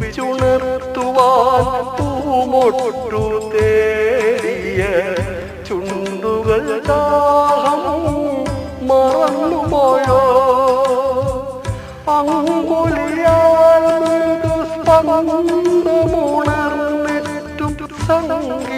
ചുംബിച്ചുണർത്തുവാൻ പൂമൊട്ടു തേടിയ ചുണ്ടുകൾ ദാഹം മറന്നുപോയോ അങ്കുലിയാൽ മൃദുസ്പന്ദമുണർന്നിട്ടും സംഗീതമെല്ലാം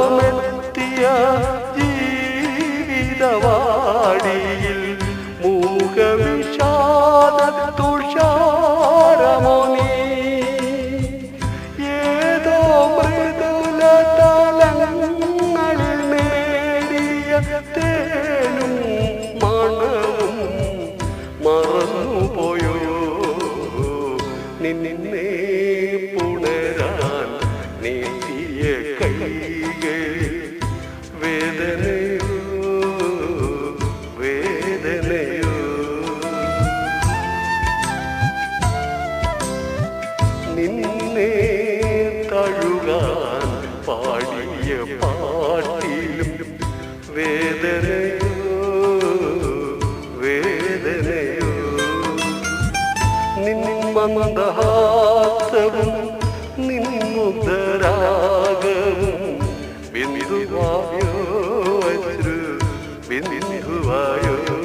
പുണരാൻ നീട്ടിയ കൈകൾ വേദനയോ വേദനയോ? നിന്നെ തഴുകാൻ പാടിയ പാട്ടിലും വേദനയോ വേദനയോ? നിന്മന്ദഹാസവും നിന്നുദരാഗവും ബിന്ദുവായോ അശ്രു ബിന്ദുവായോ നിന്നെ